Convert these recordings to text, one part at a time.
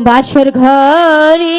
বাসর ঘরে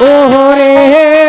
ওরে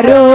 Claro.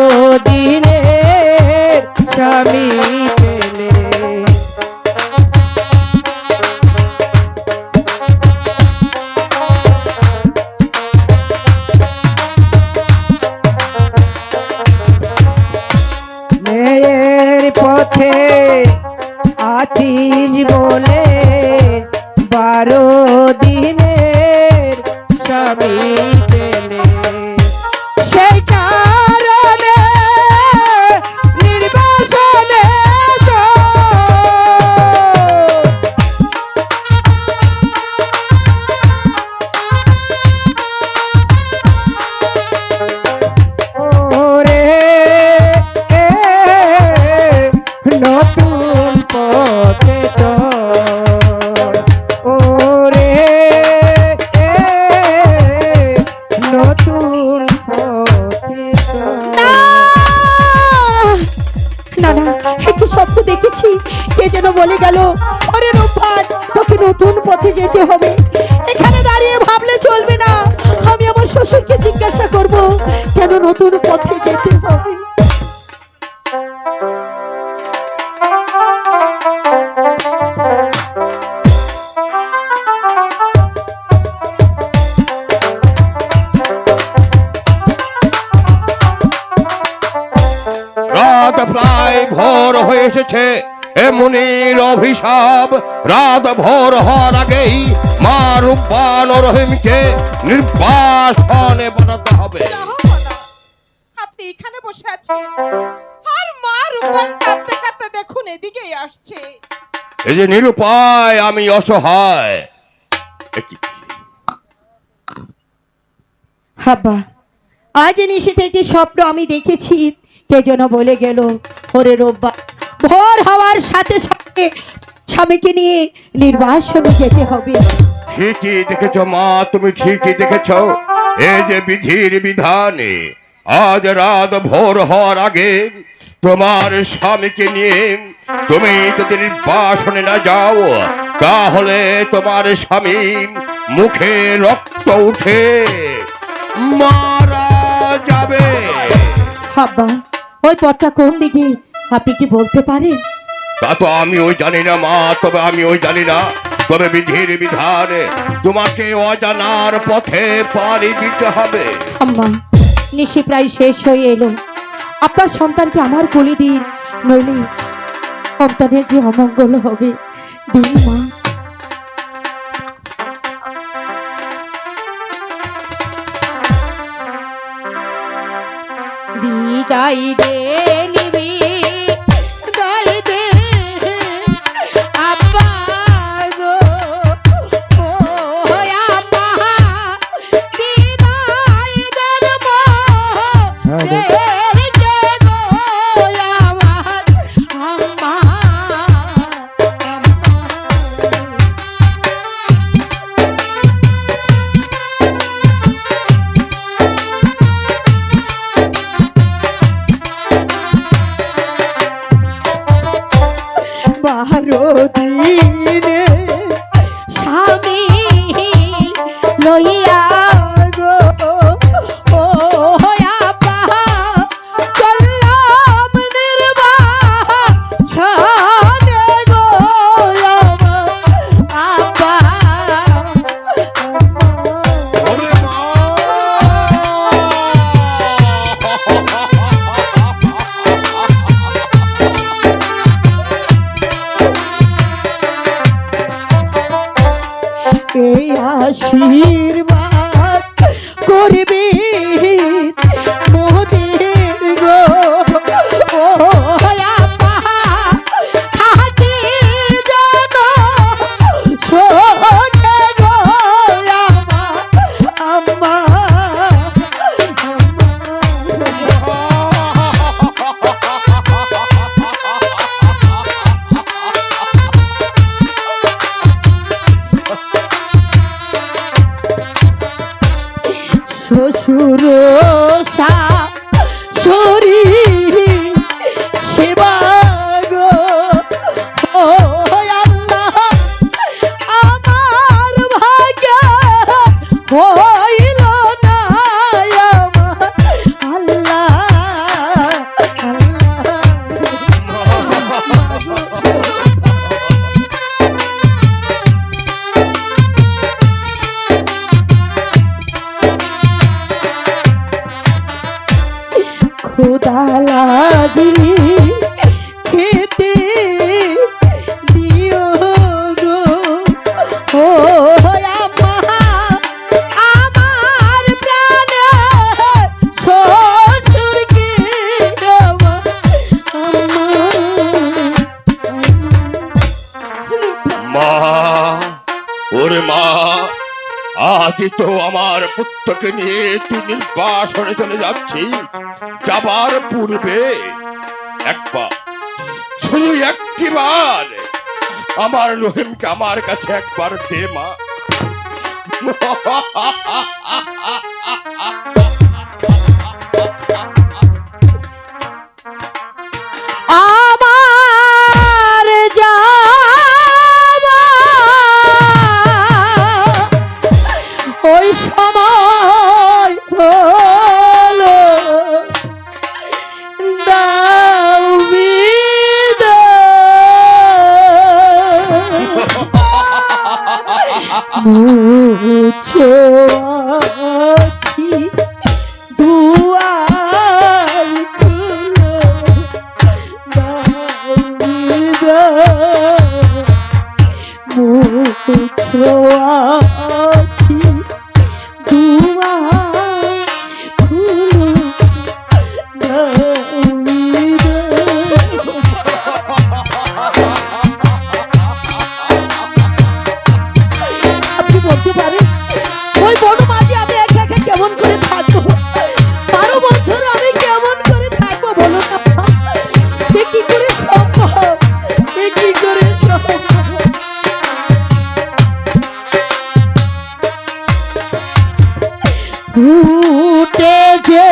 নতুন পথে যেতে হবে। এখানে দাঁড়িয়ে ভাবলে চলবে না। আমি আমার শ্বশুরকে জিজ্ঞাসা করব, কেন নতুন পথে যেতে হবে? প্রায় হয়ে এসেছে। এ মুনির অভিশাপ রাত ভোর হওয়ার আগেই মা রূপবান ও রহিমকে নির্বাসনে বানাতে হবে। আপনি এখানে বসে আছেন। আর মা রূপবান কাঁদতে কাঁদতে দেখুন এদিকেই আসছে। এই যে নিরুপায় আমি অসহায়। হাব্বা আজ নিশে থেকে স্বপ্ন আমি দেখেছি? কে যেন বলে গেল ওরে রোববা ভোর হওয়ার সাথে সাথে স্বামীকে নিয়ে নির্বাসনে যেতে হবে। ঠিকই দেখেছ মা তুমি ঠিকই দেখেছ। এই যে বিধির বিধানে আজ রাত ভোর হওয়ার আগে তোমার স্বামীকে নিয়ে তুমি যদি নির্বাসনে না যাও তাহলে তোমার স্বামী মুখে রক্ত উঠে মারা যাবে। হাব্বা ওই পথটা কোন দিকে? আপনি কি বলতে পারেন? তা তো আমি ওই জানি না মা তবে আমি ওই জানি না। তবে বিধির বিধানে তোমাকে অজানার পথে পাড়ি দিতে হবে। আম্মা নিশি প্রায় শেষ হয়ে এলো। আপনার সন্তানকে আমার কোলে দিন নইলে সন্তানের যে অমঙ্গল হবে। দিন মা। বিদায় দে। রোদিনে স্বামী লই ওরে মা। আদি তো আমার পুত্রকে নিয়ে তুই নির্বাসনে চলে যাচ্ছি। যাবার পূর্বে একবার, শুধু একটিবার আমার রহিমকে আমার কাছে একবার দে, মা। বিদায়। মুছো ফুটে যে